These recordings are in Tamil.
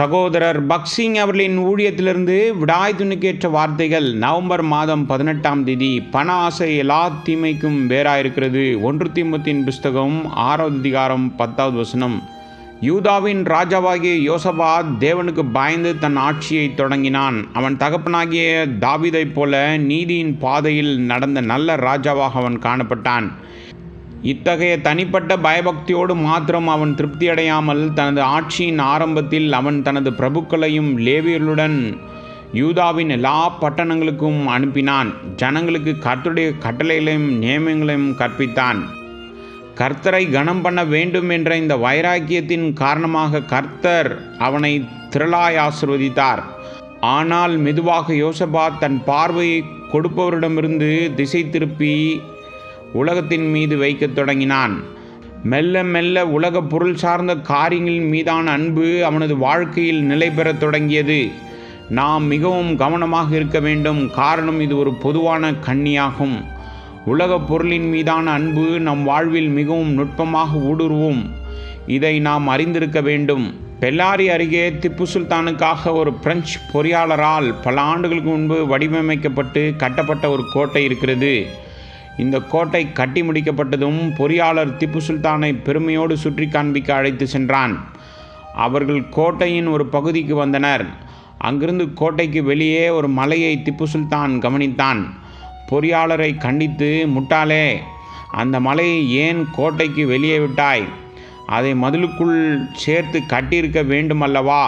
சகோதரர் பக்சிங் அவர்களின் ஊழியத்திலிருந்து விடாய் துணுக்கேற்ற வார்த்தைகள் நவம்பர் மாதம் பதினெட்டாம் தேதி பண ஆசை எல்லா தீமைக்கும் வேறாயிருக்கிறது. ஒன்று தீமத்தின் புஸ்தகம் ஆறாவது அதிகாரம் பத்தாவது வசனம். யூதாவின் ராஜாவாகிய யோசபாத் தேவனுக்கு பயந்து தன் ஆட்சியை தொடங்கினான். அவன் தகப்பனாகிய தாவிதைப் போல நீதியின் பாதையில் நடந்த நல்ல ராஜாவாக அவன் காணப்பட்டான். இத்தகைய தனிப்பட்ட பயபக்தியோடு மாத்திரம் அவன் திருப்தியடையாமல் தனது ஆட்சியின் ஆரம்பத்தில் அவன் தனது பிரபுக்களையும் லேவியர்களுடன் யூதாவின் எல்லா பட்டணங்களுக்கும் அனுப்பினான். ஜனங்களுக்கு கர்த்தருடைய கட்டளைகளையும் நியமங்களையும் கற்பித்தான். கர்த்தரை கனம் பண்ண வேண்டும் என்ற இந்த வைராக்கியத்தின் காரணமாக கர்த்தர் அவனை திரளாய் ஆசிர்வதித்தார். ஆனால் மெதுவாக யோசபாத் தன் பார்வையை கொடுப்பவரிடமிருந்து திசை திருப்பி உலகத்தின் மீது வைக்கத் தொடங்கினான். மெல்ல மெல்ல உலக பொருள் சார்ந்த காரியங்களின் மீதான அன்பு அவனது வாழ்க்கையில் நிலை பெறத் தொடங்கியது. நாம் மிகவும் கவனமாக இருக்க வேண்டும். காரணம் இது ஒரு பொதுவான கண்ணியாகும். உலக பொருளின் மீதான அன்பு நம் வாழ்வில் மிகவும் நுட்பமாக ஊடுருவும். இதை நாம் அறிந்திருக்க வேண்டும். பெல்லாரி அருகே திப்பு சுல்தானுக்காக ஒரு பிரெஞ்சு பொறியாளரால் பல ஆண்டுகளுக்கு முன்பு வடிவமைக்கப்பட்டு கட்டப்பட்ட ஒரு கோட்டை இருக்கிறது. இந்த கோட்டை கட்டி முடிக்கப்பட்டதும் பொறியாளர் திப்பு சுல்தானை பெருமையோடு சுற்றி காண்பிக்க அழைத்து சென்றான். அவர்கள் கோட்டையின் ஒரு பகுதிக்கு வந்தனர். அங்கிருந்து கோட்டைக்கு வெளியே ஒரு மலையை திப்பு சுல்தான் கவனித்தான். பொறியாளரை கண்டித்து முட்டாளே அந்த மலையை ஏன் கோட்டைக்கு வெளியே விட்டாய்? அதை மதிலுக்குள் சேர்த்து கட்டியிருக்க வேண்டுமல்லவா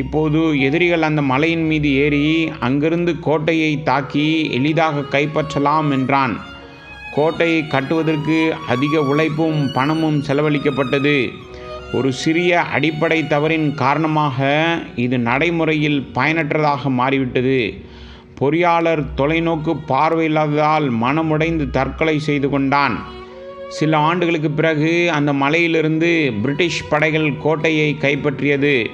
இப்போது எதிரிகள் அந்த மலையின் மீது ஏறி அங்கிருந்து கோட்டையை தாக்கி எளிதாக கைப்பற்றலாம் என்றான். கோட்டை கட்டுவதற்கு அதிக உழைப்பும் பணமும் செலவழிக்கப்பட்டது. ஒரு சிறிய அடிப்படை தவறின் காரணமாக இது நடைமுறையில் பயனற்றதாக மாறிவிட்டது. பொறியாளர் தொலைநோக்கு பார்வையில்லாததால் மனமுடைந்து தற்கொலை செய்து கொண்டான். சில ஆண்டுகளுக்கு பிறகு அந்த மலையிலிருந்து பிரிட்டிஷ் படைகள் கோட்டையை கைப்பற்றியது.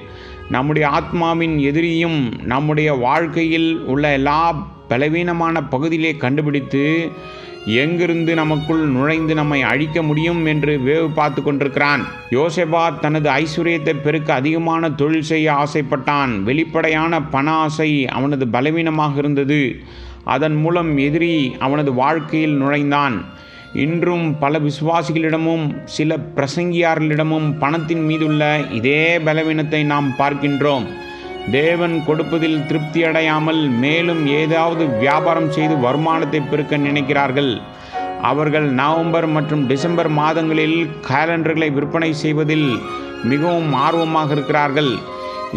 நம்முடைய ஆத்மாவின் எதிரியும் நம்முடைய வாழ்க்கையில் உள்ள எல்லா பலவீனமான பகுதியிலே கண்டுபிடித்து எங்கிருந்து நமக்குள் நுழைந்து நம்மை அழிக்க முடியும் என்று வேவு பார்த்து கொண்டிருக்கிறான். யோசேபா தனது ஐஸ்வர்யத்தை பெருக்க அதிகமான தொழில் செய்ய ஆசைப்பட்டான். வெளிப்படையான பண ஆசை அவனது பலவீனமாக இருந்தது. அதன் மூலம் எதிரி அவனது வாழ்க்கையில் நுழைந்தான். இன்றும் பல விசுவாசிகளிடமும் சில பிரசங்கியார்களிடமும் பணத்தின் மீதுள்ள இதே பலவீனத்தை நாம் பார்க்கின்றோம். தேவன் கொடுப்பதில் திருப்தி அடையாமல் மேலும் ஏதாவது வியாபாரம் செய்து வருமானத்தை பெருக்க நினைக்கிறார்கள். அவர்கள் நவம்பர் மற்றும் டிசம்பர் மாதங்களில் கேலண்டர்களை விற்பனை செய்வதில் மிகவும் ஆர்வமாக இருக்கிறார்கள்.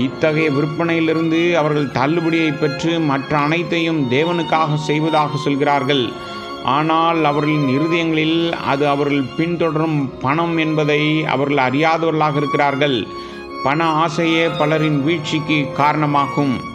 இத்தகைய விற்பனையிலிருந்து அவர்கள் தள்ளுபடியை பெற்று மற்ற அனைத்தையும் தேவனுக்காக செய்வதாக சொல்கிறார்கள். ஆனால் அவர்களின் இருதயங்களில் அது அவர்கள் பின்தொடரும் பணம் என்பதை அவர்கள் அறியாதவர்களாக இருக்கிறார்கள். பண ஆசையே பலரின் வீழ்ச்சிக்கு காரணமாகும்.